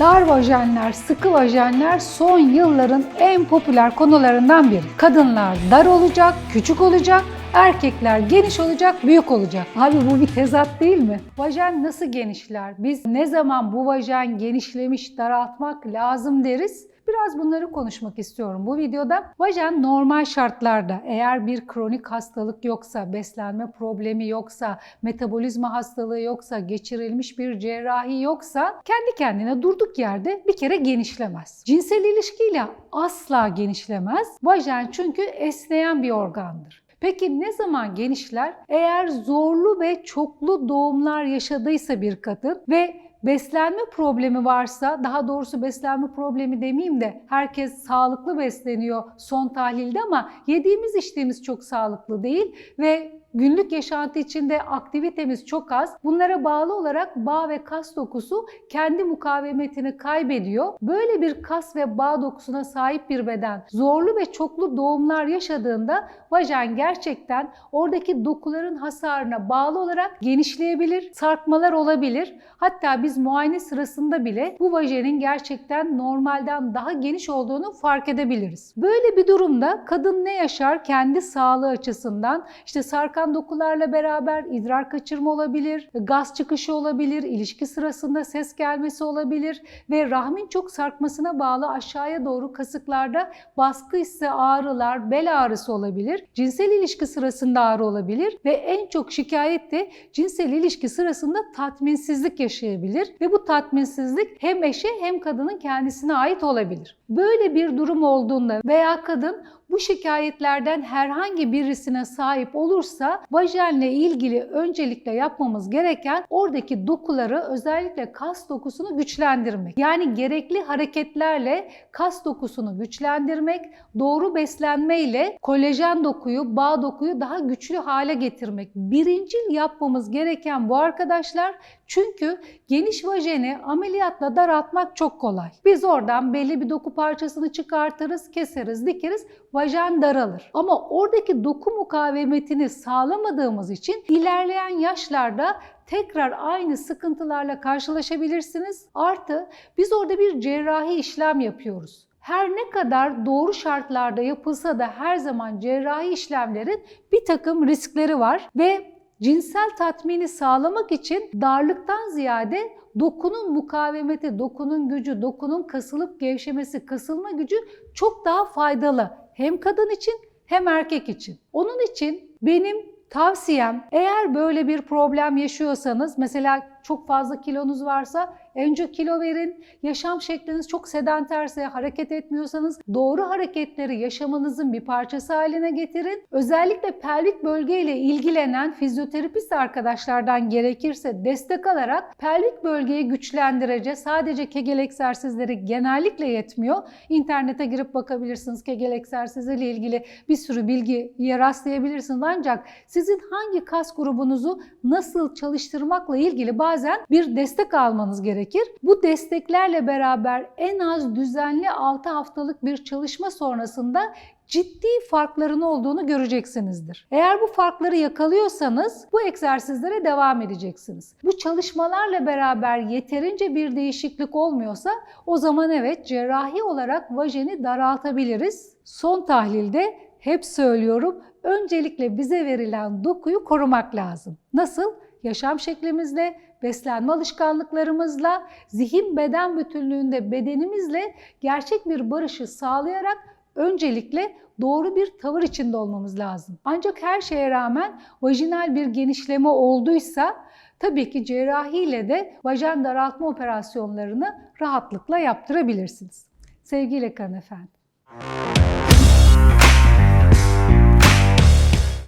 vajenler, sıkı vajenler son yılların en popüler konularından biri. Kadınlar dar olacak, küçük olacak, erkekler geniş olacak, büyük olacak. Abi bu bir tezat değil mi? Vajen nasıl genişler? Biz ne zaman bu vajen genişlemiş, daraltmak lazım deriz? Biraz bunları konuşmak istiyorum bu videoda. Vajen normal şartlarda eğer bir kronik hastalık yoksa, beslenme problemi yoksa, metabolizma hastalığı yoksa, geçirilmiş bir cerrahi yoksa kendi kendine durduk yerde bir kere genişlemez. Cinsel ilişkiyle asla genişlemez. Vajen çünkü esneyen bir organdır. Peki ne zaman genişler? Eğer zorlu ve çoklu doğumlar yaşadıysa bir kadın ve beslenme problemi varsa, daha doğrusu beslenme problemi demeyeyim de herkes sağlıklı besleniyor son tahlilde ama yediğimiz içtiğimiz çok sağlıklı değil ve günlük yaşantı içinde aktivitemiz çok az. Bunlara bağlı olarak bağ ve kas dokusu kendi mukavemetini kaybediyor. Böyle bir kas ve bağ dokusuna sahip bir beden zorlu ve çoklu doğumlar yaşadığında vajen gerçekten oradaki dokuların hasarına bağlı olarak genişleyebilir, sarkmalar olabilir. Hatta biz muayene sırasında bile bu vajenin gerçekten normalden daha geniş olduğunu fark edebiliriz. Böyle bir durumda kadın ne yaşar? Kendi sağlığı açısından işte sarkan dokularla beraber idrar kaçırma olabilir, gaz çıkışı olabilir, ilişki sırasında ses gelmesi olabilir ve rahmin çok sarkmasına bağlı aşağıya doğru kasıklarda baskı ise ağrılar, bel ağrısı olabilir. Cinsel ilişki sırasında ağrı olabilir ve en çok şikayet de cinsel ilişki sırasında tatminsizlik yaşayabilir ve bu tatminsizlik hem eşe hem kadının kendisine ait olabilir. Böyle bir durum olduğunda veya kadın bu şikayetlerden herhangi birisine sahip olursa vajenle ilgili öncelikle yapmamız gereken oradaki dokuları özellikle kas dokusunu güçlendirmek. Yani gerekli hareketlerle kas dokusunu güçlendirmek, doğru beslenmeyle kolajen dokuyu, bağ dokuyu daha güçlü hale getirmek. Birincil yapmamız gereken bu arkadaşlar çünkü geniş vajeni ameliyatla daraltmak çok kolay. Biz oradan belli bir doku parçasını çıkartırız, keseriz, dikeriz, vajen daralır. Ama oradaki doku mukavemetini sağlamadığımız için ilerleyen yaşlarda tekrar aynı sıkıntılarla karşılaşabilirsiniz. Artı biz orada bir cerrahi işlem yapıyoruz. Her ne kadar doğru şartlarda yapılsa da her zaman cerrahi işlemlerin bir takım riskleri var ve cinsel tatmini sağlamak için darlıktan ziyade dokunun mukavemeti, dokunun gücü, dokunun kasılıp gevşemesi, kasılma gücü çok daha faydalı. Hem kadın için hem erkek için. Onun için benim tavsiyem eğer böyle bir problem yaşıyorsanız mesela çok fazla kilonuz varsa önce kilo verin. Yaşam şekliniz çok sedenterse, hareket etmiyorsanız doğru hareketleri yaşamınızın bir parçası haline getirin. Özellikle pelvik bölgeyle ilgilenen fizyoterapist arkadaşlardan gerekirse destek alarak pelvik bölgeyi güçlendirece sadece kegel egzersizleri genellikle yetmiyor. İnternete girip bakabilirsiniz kegel egzersiziyle ilgili bir sürü bilgiye rastlayabilirsiniz. Ancak sizin hangi kas grubunuzu nasıl çalıştırmakla ilgili bazen bir destek almanız gerekir. Bu desteklerle beraber en az düzenli 6 haftalık bir çalışma sonrasında ciddi farkların olduğunu göreceksinizdir. Eğer bu farkları yakalıyorsanız bu egzersizlere devam edeceksiniz. Bu çalışmalarla beraber yeterince bir değişiklik olmuyorsa o zaman evet cerrahi olarak vajeni daraltabiliriz. Son tahlilde hep söylüyorum öncelikle bize verilen dokuyu korumak lazım. Nasıl? Yaşam şeklimizle, beslenme alışkanlıklarımızla, zihin beden bütünlüğünde bedenimizle gerçek bir barışı sağlayarak öncelikle doğru bir tavır içinde olmamız lazım. Ancak her şeye rağmen vajinal bir genişleme olduysa tabii ki cerrahiyle de vajen daraltma operasyonlarını rahatlıkla yaptırabilirsiniz. Sevgiyle kalın efendim.